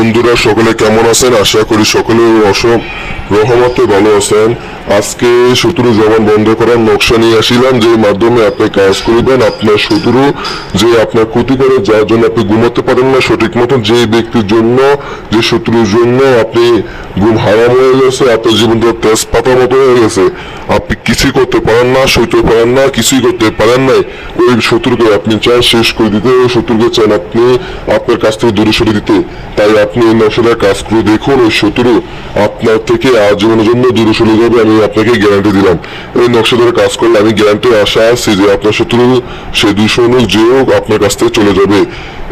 বন্ধুরা, সকলে কেমন আছেন? আশা করি সকলে অসম রহমতে ভালো আছেন। আজকে শত্রু জবান বন্ধ করার নকশা নিয়ে আসিলাম যে মাধ্যমে আপনি কাজ করিবেন, আপনার শত্রু যে আপনার ক্ষতি করে, যার জন্য আপনি ঘুমাতে পারেন না, সঠিক মতো যে ব্যক্তির জন্য, যে শত্রুর জন্য আপনি ঘুম হারাম হয়ে গেছে আপনার জীবনটা তেজপাতার মতো গেছে আপনি কিছুই করতে পারেন না সইতে পারেন না, কিছুই করতে পারেন নাই। ওই শত্রুকে আপনি চান শেষ করে দিতে, ওই শত্রুকে চান আপনি আপনার কাছ থেকে দূরে সরে দিতে। তাই আপনি এই নকশাটার কাজ করে দেখুন, ওই শত্রু আপনার থেকে আজীবনের জন্য দূরে সরে যাবে, আমি আপনাকে গ্যারান্টি দিলাম। এই নকশাটার কাজ করলে আমি গ্যারান্টি আশা আছে যে আপনার শত্রু, সে দুশো যে হোক, আপনার কাছ থেকে চলে যাবে।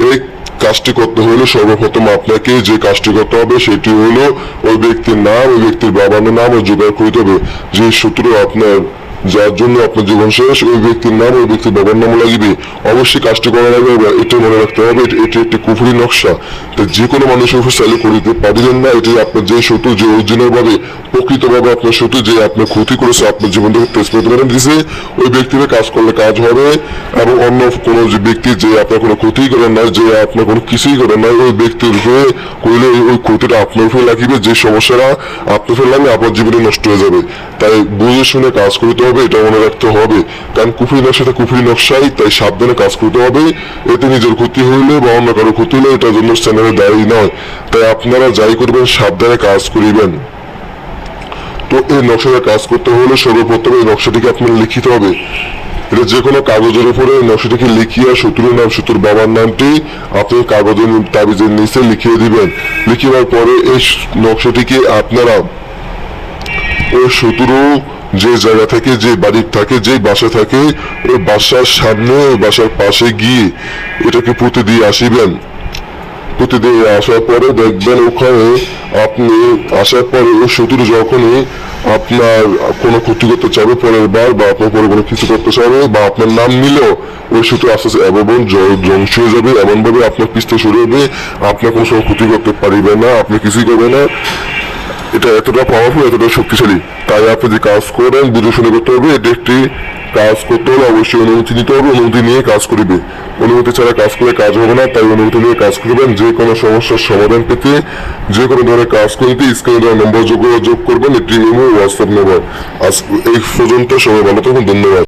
এই কাজটি করতে হলে সর্বপ্রথম আপনাকে যে কাজটি করতে হবে সেটি হলো ওই ব্যক্তির নাম, ওই ব্যক্তির বাবার নাম ও জোগাড় করতে হবে। যে সূত্র আপনার যার জন্য আপনার জীবন শেষ, ওই ব্যক্তির নাম, ওই ব্যক্তির বাবার নাম লাগবে। অবশ্যই কাজটি করার আগে এবার এটা মনে রাখতে হবে, এটি- একটি কুফুরি নকশা। তো যে কোনো মানুষের উপর চাইলে করে দিতে পারিলেন না এটি আপনার যে শত্রু যে অরিজিনাল ভাবে, প্রকৃতভাবে আপনার শত্রু যে আপনার ক্ষতি করেছে, আপনার জীবন থেকে তেজপাত মেরে দিছে। ওই ব্যক্তিকে কাজ করলে কাজ হবে, এবং অন্য কোনো যে ব্যক্তি যে আপনার কোনো ক্ষতি করেন না, যে আপনার কোনো কিছুই করেন না, ওই ব্যক্তির উপরে করলে ওই- ক্ষতিটা আপনার উপরে লাগিবে, যে সমস্যাটা আপনার লাগলে আপনার জীবনে নষ্ট হয়ে যাবে। তাই বুঝে শুনে কাজ করতে হবে, এটা মনে রাখতে হবে। কারণ কুফরি নকশাটা কুফরি নকশাই, তাই সাবধানে কাজ করতে হবে। এতে নিজের ক্ষতি হইলে বা অন্য কারও ক্ষতি হলে এটার জন্য চ্যানেলে দায়ী নয়। তাই আপনারা যাই করবেন, সাবধানে কাজ করিবেন। তো এই নকশাটা কাজ করতে হলে সর্বপ্রথম এই নকশাটিকে আপনার লিখিতে হবে। এটা যে কোনো কাগজের উপরে নকশাটিকে লিখিয়া শত্রুর নাম, শত্রুর বাবার নামটি আপনি কাগজের তাবিজের নিচে লিখিয়ে দিবেন। লিখিবার পরে এই নকশাটিকে আপনারা ওই শত্রু যে জায়গা থেকে, যে বাড়ি থাকে, যে বাসা থাকে, ওই বাসার সামনে, ওই বাসার পাশে গিয়ে এটাকে পুঁতে দিয়ে আসিবেন। প্রতিদিন আসার পরে দেখবেন ওখানে আপনি আসার পরে ওই শত্রু যখনই আপনার কোনো ক্ষতি করতে চাইবে পরের বার বা আপনার পরে কোনো কিছু করতে চাইবে বা আপনার নাম নিলেও ওই শত্রু আস্তে আস্তে এমন ধ্বংস হয়ে যাবে, এমনভাবে আপনার পিছতে সরে যাবে, আপনার কোনো সময় ক্ষতি করতে পারবে না, আপনি কিছুই করবে না। এটা এতটা পাওয়ারফুল এতটা শক্তিশালী। তাই আপনি যে কাজ করেন বুঝে শুনে করতে হবে, এটি একটি কাজ করতে হলে অবশ্যই অনুমতি নিতে হবে, অনুমতি নিয়ে কাজ করিবে। অনুমতি ছাড়া কাজ করে কাজ হবে না, তাই অনুমতি নিয়ে কাজ করবেন। যে কোনো সমস্যার সমাধান পেতে, যে কোনো ধরনের কাজ করতে, স্ক্রিনে দেওয়া নম্বর যোগাযোগ করবেন, এটি ইমো হোয়াটসঅ্যাপ নম্বর আজ এই পর্যন্ত সবাই ভালো থাকুন, ধন্যবাদ।